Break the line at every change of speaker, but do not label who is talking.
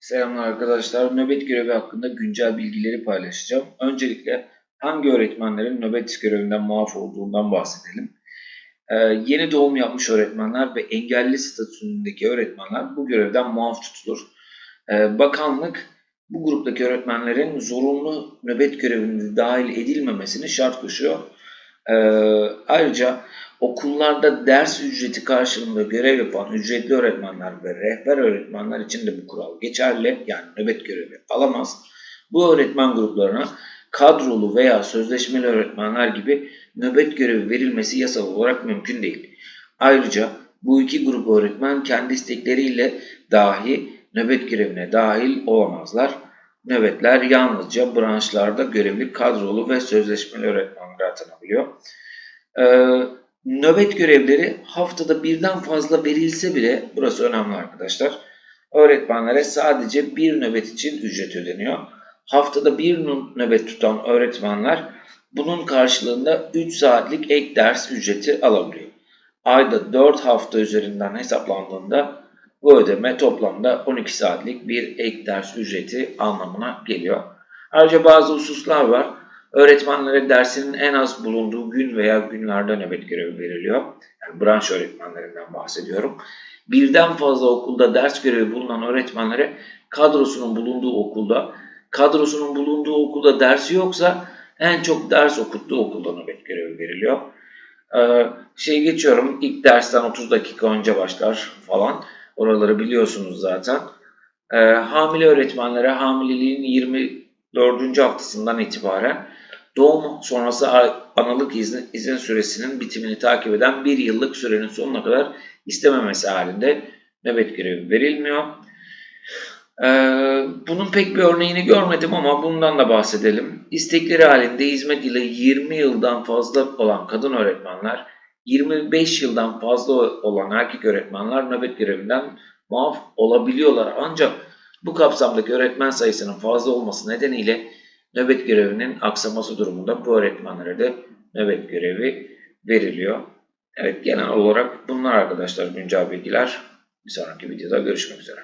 Selamlar arkadaşlar. Nöbet görevi hakkında güncel bilgileri paylaşacağım. Öncelikle hangi öğretmenlerin nöbet görevinden muaf olduğundan bahsedelim. Ee, yeni doğum yapmış öğretmenler ve engelli statüsündeki öğretmenler bu görevden muaf tutulur. Ee, bakanlık bu gruptaki öğretmenlerin zorunlu nöbet görevinde dahil edilmemesini şart koşuyor. Ee, ayrıca okullarda ders ücreti karşılığında görev yapan ücretli öğretmenler ve rehber öğretmenler için de bu kural geçerli. Yani nöbet görevi alamaz. Bu öğretmen gruplarına kadrolu veya sözleşmeli öğretmenler gibi nöbet görevi verilmesi yasal olarak mümkün değil. Ayrıca bu iki grup öğretmen kendi istekleriyle dahi nöbet görevine dahil olamazlar. Nöbetler yalnızca branşlarda görevli kadrolu ve sözleşmeli öğretmenlere atanabiliyor. Ee, nöbet görevleri haftada birden fazla verilse bile, burası önemli arkadaşlar, öğretmenlere sadece bir nöbet için ücret ödeniyor. Haftada bir nöbet tutan öğretmenler bunun karşılığında 3 saatlik ek ders ücreti alabiliyor. Ayda 4 hafta üzerinden hesaplandığında bu ödeme toplamda 12 saatlik bir ek ders ücreti anlamına geliyor. Ayrıca bazı hususlar var. Öğretmenlere dersinin en az bulunduğu gün veya günlerde nöbet görevi veriliyor. Yani branş öğretmenlerinden bahsediyorum. Birden fazla okulda ders görevi bulunan öğretmenlere kadrosunun bulunduğu okulda, kadrosunun bulunduğu okulda dersi yoksa en çok ders okuttuğu okulda nöbet görevi veriliyor. Ee, şey geçiyorum, ilk dersten 30 dakika önce başlar falan. Oraları biliyorsunuz zaten. Ee, hamile öğretmenlere hamileliğin 24. haftasından itibaren doğum sonrası analık izin, izin süresinin bitimini takip eden bir yıllık sürenin sonuna kadar istememesi halinde nöbet görevi verilmiyor. Ee, bunun pek bir örneğini görmedim ama bundan da bahsedelim. İstekleri halinde hizmet ile 20 yıldan fazla olan kadın öğretmenler, 25 yıldan fazla olan erkek öğretmenler nöbet görevinden muaf olabiliyorlar. Ancak bu kapsamdaki öğretmen sayısının fazla olması nedeniyle nöbet görevinin aksaması durumunda bu öğretmenlere de nöbet görevi veriliyor. Evet genel olarak bunlar arkadaşlar güncel bilgiler. Bir sonraki videoda görüşmek üzere.